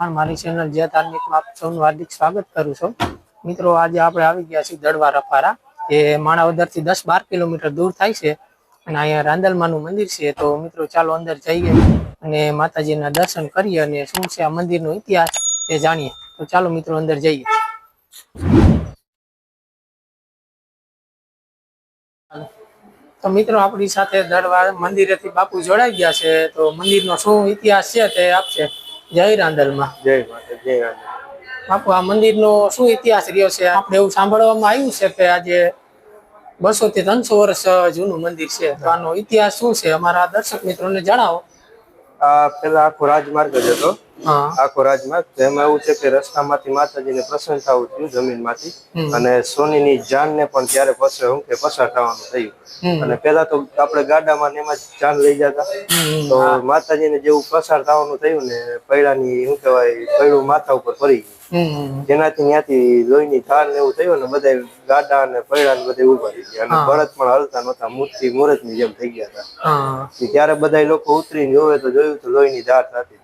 પણ મારી ચેનલ જય ધાર્મિકમાં આપ સૌનું હાર્દિક સ્વાગત કરું છું. મિત્રો, આજે આપણે આવી ગયા છીએ દળવા રફારા એ માણાવદરથી દસ બાર કિલોમીટર દૂર થાય છે અને અહીંયા રાંદલમાનું મંદિર છે. તો મિત્રો, ચાલો અંદર જઈએ અને માતાજીના દર્શન કરીએ અને શું છે આ મંદિરનો ઇતિહાસ એ જાણીએ. તો ચાલો મિત્રો, અંદર જઈએ. તો મિત્રો, આપણી સાથે દડવા મંદિરેથી બાપુ જોડાઈ ગયા છે. તો મંદિરનો શું ઇતિહાસ છે તે આપશે? જય રાંદલમાં જય માતા જય રાંદલ બાપુ આ મંદિરનો શું ઇતિહાસ રહ્યો છે? આપણે એવું સાંભળવામાં આવ્યું છે કે આજે બસો થી ત્રણસો વર્ષ જૂનું મંદિર છે. તો આનો ઇતિહાસ શું છે? અમારા દર્શક મિત્રોને જણાવો. આ પેલા આખો રાજમાર્ગ જ હતો. આખો રાજમાર્ગ. તો એમાં એવું છે કે રસ્તામાંથી માતાજીને પ્રસન્ન થવું થયું જમીનમાંથી. અને સોનીની જાનને પણ ત્યારે પસે હું કે પસાર થવાનું થયું. અને પેલા તો આપણે ગાડામાં એમાં જ જાન લઈ જતા. તો માતાજીને જેવું પસાર થવાનું થયું ને પૈડાની શું કહેવાય પૈડું માથા ઉપર પડી ગયું. જેનાથી ત્યાંથી લોહીની થાળ ને એવું થયું ને બધા ગાડા ને પૈડા ને બધા ઊભા રહી ગયા. અને હા. બળદ પણ હલતા નતા મૂર્તિ મુહૂર્તની જેમ થઈ ગયા હતા. ત્યારે બધા લોકો ઉતરીને જોવે તો જોયું તો લોહીની ધાર થતી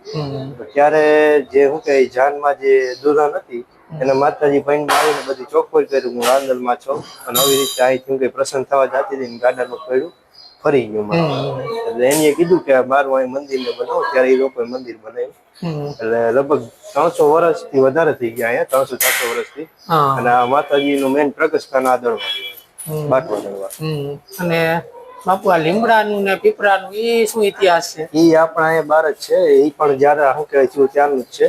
ત્યારે જે શું કે જાનમાં જે દુલ્હન હતી એને માતાજી ભાઈ આવીને બધી ચોખ્ખોઈ કર્યું હું રાંદલમાં છું. અને આવી રીતે અહીંથી શું કઈ પ્રસન્ન થવા જતી હતી ગાડા નું પડ્યું ફરી ગયું એટલે એને કીધું કે મારું અહીં મંદિરને બનાવો. ત્યારે એ લોકોએ મંદિર બનાવ્યું. એટલે લગભગ ત્રણસો વર્ષથી વધારે થઈ ગયા અહીંયા ત્રણસો ચારસો વર્ષથી અને આ માતાજીનું મેન પ્રગટસ્થાન આ દળવા હમ. બાટવા દળવા અને બાપુ આ લીમડાનું ને પીપળાનું એ શું ઇતિહાસ છે? ઈ આપણા અહીંયા બાર જ છે. ઈ પણ જયારે શું કહેવાય છે ત્યાંનું જ છે.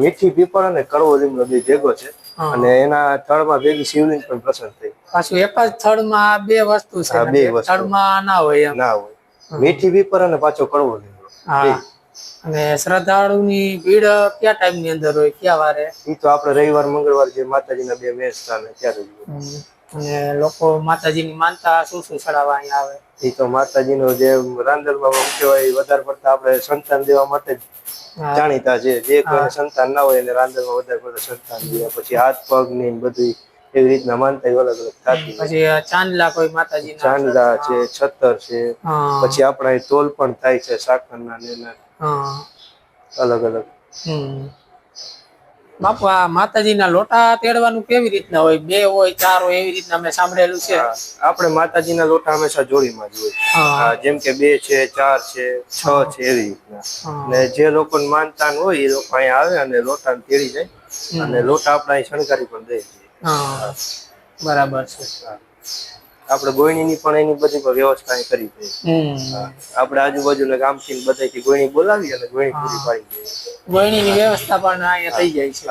મીઠી પીપળ અને કડવો લીમડો બે ભેગો છે. હા. અને એના તળમાં ભેગી શિવલિંગ પણ પ્રસન્ન થઈ. પાછું એક જ થળમાં બે વસ્તુ છે બે. થળમાં ના હોય ના હોય. મીઠી પીપર અને પાછો કડવો લીમડો અને શ્રદ્ધાળુની ભીડ કયા ટાઈમની અંદર હોય? કયા વારે? ઈ તો આપણે રવિવાર મંગળવાર જે માતાજીના બે મેચ ચાલે ત્યારે. અને લોકો માતાજીની માનતા શું શું ચડાવવા અહીંયા આવે? એ તો માતાજીનો જે રાંદલમાં શું કહેવાય વધારે પડતા આપણે સંતાન દેવા માટે જ. જાણીતા છે. જે કોઈને સંતાન ના હોય એને રાંધણમાં વધારે પડતા સંતાન જોઈએ પછી હાથ પગ ને બધું એવી રીતના માનતા અલગ અલગ થતી પછી ચાંદલા કોઈ માતાજી ચાંદલા છે છતર છે. પછી આપણા તોલ પણ થાય છે સાકરના ને અલગ અલગ હમ. બાપુ માતાજીના લોટા તેડવાનું કેવી રીતના હોય? બે હોય ચાર હોય એવી રીતના અમે સાંભળેલું છે. આપણે માતાજીના લોટા હંમેશા જોડીમાં જ હોય જેમ કે બે છે ચાર છે છ છે એવી રીતના. ને જે લોકોને માનતા હોય એ લોકો અહીંયા આવે અને લોટા તેડી જાય. અને લોટા આપણે અહીં શણગારી પણ દે હા. બરાબર છે. આપણે ગોયણીની પણ એની બધી પણ વ્યવસ્થા કરી છે. આપણે આજુબાજુના ગામથી બધાથી ગોયણી બોલાવી અને ગોયણી પૂરી પાડી દઈએ. ગોયણીની વ્યવસ્થા પણ અહીંયા થઈ જાય છે.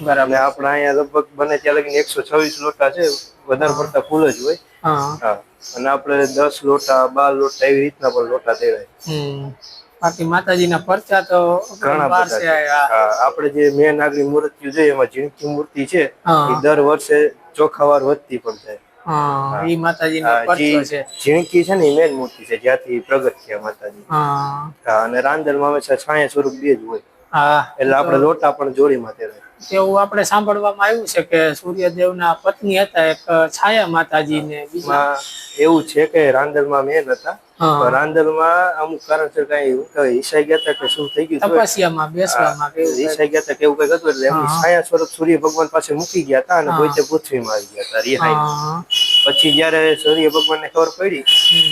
બરાબર. આપણે અહીંયા લગભગ બને ત્યાં લગીને એકસો છવ્વીસ લોટા છે વધારે પડતા ફૂલ જ હોય. હા. અને આપણે દસ લોટા બાર લોટા એવી રીતના પણ લોટા દેવાય. બાકી માતાજીના પરચા તો ઘણા છે આપણે જે મેન આગળ મૂર્તિ જોઈએ એમાં ઝીણકી મૂર્તિ છે એ દર વર્ષે ચોખાવાર વધતી પણ જાય. હા. માતાજીનો પરચો છે. ઝીણકી છે ને એ મેન મૂર્તિ છે જ્યાંથી પ્રગટ થયા માતાજી. હા. અને રાંદલમાં હંમેશા છાયા સ્વરૂપ બે જ હોય. હા. એટલે આપણે લોટા પણ જોડીમાં એવું આપણે સાંભળવામાં આવ્યું છે કે સૂર્યદેવના પત્ની હતા એક છાયા માતાજી ને એવું છે કે રાંદલમાં મેન હતા. રાંદલમાં અમુક કારણસર કઈ ઈસાઈ ગયા હતા કે શું થઈ ગયું તપસ્યામાં બેસવામાં. ઈસાઈ ગયા હતા કે એવું કઈ હતું એટલે એમની છાયા સ્વરૂપ સૂર્ય ભગવાન પાસે મૂકી ગયા હતા અને હા. પોતે પૃથ્વીમાં આવી ગયા હતા રિહાઈ. પછી જયારે સૂર્ય ભગવાનને ખબર પડી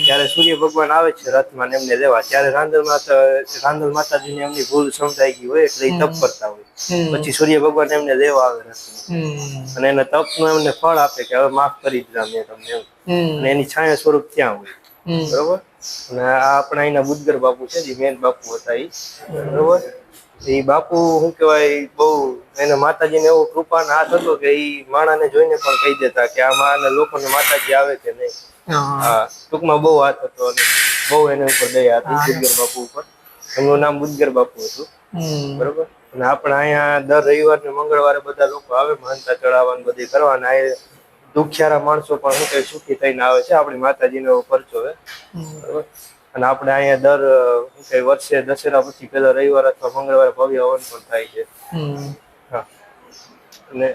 ત્યારે સૂર્ય ભગવાન આવે છે રથમાં ને એમને લેવા ત્યારે રાંદલ માતા રાંદલ માતાજીને એમની ભૂલ સમજાઈ ગઈ હોય એટલે તપ કરતા હોય. પછી સૂર્ય ભગવાન એમને લેવા આવે રથમાં. અને એના તપનું એમને ફળ આપે કે હવે માફ કરી દીધા મેં તમને એમ. અને એની છાયા સ્વરૂપ ત્યાં હોય. બરોબર? અને આ આપણા અહીંના બુદ્ધગર બાપુ છે જે મેન બાપુ હતા એ બરોબર? એ બાપુ શું કહેવાય બહુ એને માતાજીને એવો કૃપાનો હાથ હતો કે એ માણાને જોઈને પણ કહી દેતા કે આ લોકો લોકોને માતાજી આવે કે નહીં. હા. હા ટૂંકમાં બહુ હાથ હતો અને બહુ એને ઉપર દયા હતી બુદ્ધગર બાપુ ઉપર. એમનું નામ બુદ્ધગર બાપુ હતું. બરોબર? અને આપણે અહીંયા દર રવિવાર ને મંગળવારે બધા લોકો આવે માનતા ચડાવવા ને બધી કરવાના. આ દુખિયારા માણસો પણ શું કહે સુખી થઈને આવે છે. આપણી માતાજીનો એવો પરચો છે. બરોબર? અને આપણે અહીંયા દર કઈ વર્ષે દશેરા પછી પેલા રવિવાર અથવા મંગળવારે ભવ્ય હવન પણ થાય છે. અને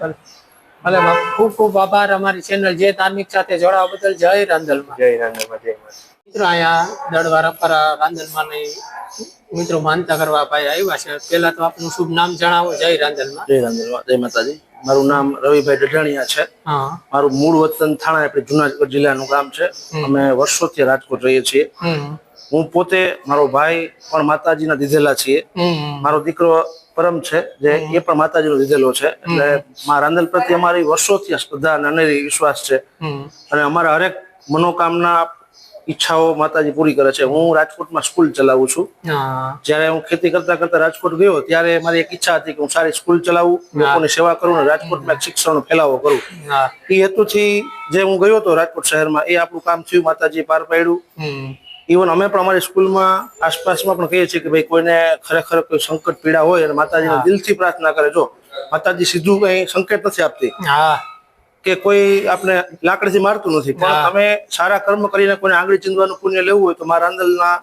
ભલે. ખૂબ ખૂબ આભાર અમારી ચેનલ જે ધાર્મિક સાથે જોડાવા બદલ. જય રાંધલમાં. જય રાંધલમાં જય માતા મિત્રો અહીંયા દળવા રફારા રાંદલમાં મિત્રો માનતા કરવા ભાઈ આવ્યા છે. પેલા તો આપનું શુભ નામ જણાવો જય રાંદલમાં જય રાંધણવા જય માતાજી. મારું નામ રવિભાઈ ડઢાણિયા છે. મારું મૂળ વતન થાણા આપણે જુનાગઢ જિલ્લાનું ગામ છે. અમે વર્ષોથી રાજકોટ રહીએ છીએ. હું પોતે મારો ભાઈ પણ માતાજીના દીધેલા છીએ. મારો દીકરો પરમ છે જે એ પણ માતાજીનો દીધેલો છે. એટલે મા રાંદલ પ્રત્યે અમારી વર્ષોથી આ શ્રદ્ધા અને વિશ્વાસ છે. અને અમારા હરેક મનોકામના ઈચ્છાઓ માતાજી પૂરી કરે છે. હું રાજકોટમાં સ્કૂલ ચલાવું છું. જયારે હું ખેતી કરતા કરતા રાજકોટ ગયો ત્યારે મારી એક ઈચ્છા હતી કે હું સારી સ્કૂલ ચલાવું લોકોની સેવા કરું અને રાજકોટમાં શિક્ષણનો ફેલાવો કરું. એ હેતુથી જે હું ગયો હતો રાજકોટ શહેરમાં એ આપણું કામ થયું માતાજી પાર પાડ્યું. ઇવન અમે પણ અમારી સ્કૂલમાં આસપાસમાં પણ કહીએ છીએ કે ભાઈ કોઈને ખરેખર કોઈ સંકટ પીડા હોય અને માતાજીને દિલથી પ્રાર્થના કરે. જો માતાજી સીધું કઈ સંકેત નથી આપતી. કે કોઈ આપણે લાકડીથી મારતું નથી. પણ તમે સારા કર્મ કરીને કોઈને આંગળી ચીંધવાનું પુણ્ય લેવું હોય તો મારા આંદલના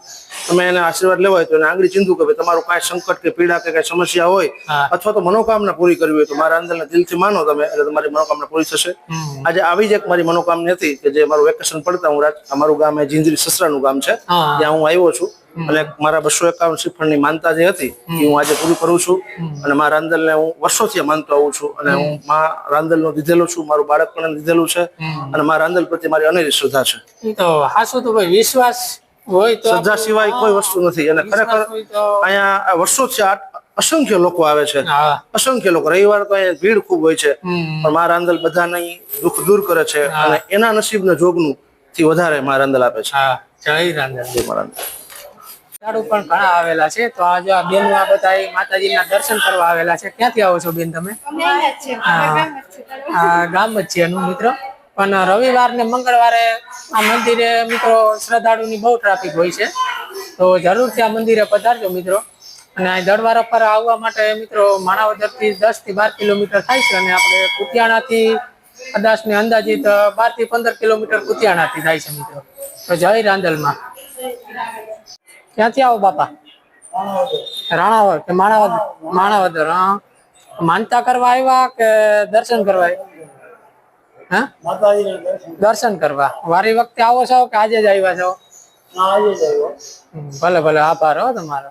તમે એને આશીર્વાદ લેવા હોય તો એને આંગળી ચીંધવું કે તમારું કાંઈ સંકટ કે પીડા કે કાંઈ સમસ્યા હોય અથવા તો મનોકામના પૂરી કરવી હોય તો મારા આંદલને દિલથી માનો તમે એટલે તમારી મનોકામના પૂરી થશે. આજે આવી જ એક મારી મનોકામના હતી કે જે મારું વેકેશન પડતા હું રાજ- અમારું ગામ એ જિંદરી સસરાનું ગામ છે. ત્યાં હું આવ્યો છું. અને મારા બસો એકાવન શ્રીફળની માનતા જે હતી એ હું આજે પૂરી કરું છું. અને મારા રાંદલને હું વર્ષોથી માનતો આવું છું. અને હું મા રાંદલનો દીધેલો છું મારું બાળક પણ દીધેલું છે. અને મારા રાંદલ પ્રત્યે મારી અનેરી શ્રદ્ધા છે. તો હાસુ તો ભાઈ વિશ્વાસ હોય તો શ્રદ્ધા સિવાય કોઈ વસ્તુ નથી. અને ખરેખર અહીંયા વર્ષોથી અસંખ્ય લોકો આવે છે. અસંખ્ય લોકો. રવિવાર તો અહીંયા ભીડ ખૂબ હોય છે. પણ મારા રાંદલ બધાને દુઃખ દૂર કરે છે. અને એના નસીબને જોગનું થી વધારે મારા રાંદલ આપે છે. જય રાંદલ. જય મારા રાંદલ. શ્રદ્ધાળુ પણ ઘણા આવેલા છે. તો આજે આ બેન આ બધા અહીં માતાજીના દર્શન કરવા આવેલા છે. ક્યાંથી આવો છો બેન તમે? આ ગામ જ છે એનું મિત્ર. પણ રવિવાર ને મંગળવારે આ મંદિરે મિત્રો શ્રદ્ધાળુની બહુ ટ્રાફિક હોય છે. તો જરૂરથી આ મંદિરે પધારજો મિત્રો. અને દળવાર પર આવવા માટે મિત્રો માણાવદરથી દસથી બાર કિલોમીટર થાય છે અને આપણે કુતિયાણાથી કદાચ ને અંદાજિત બારથી પંદર કિલોમીટર કુતિયાણાથી થાય છે મિત્રો. તો જય રાંદલમાં. ક્યાંથી આવો બાપા? રાણાવર કે માણાવદર માણાવદર હા. માનતા કરવા આવ્યા કે દર્શન કરવા? હા? દર્શન કરવા. વારી વખતે આવો છો કે આજે જ આવ્યા છો? ભલે ભલે. આભાર હો તમારો.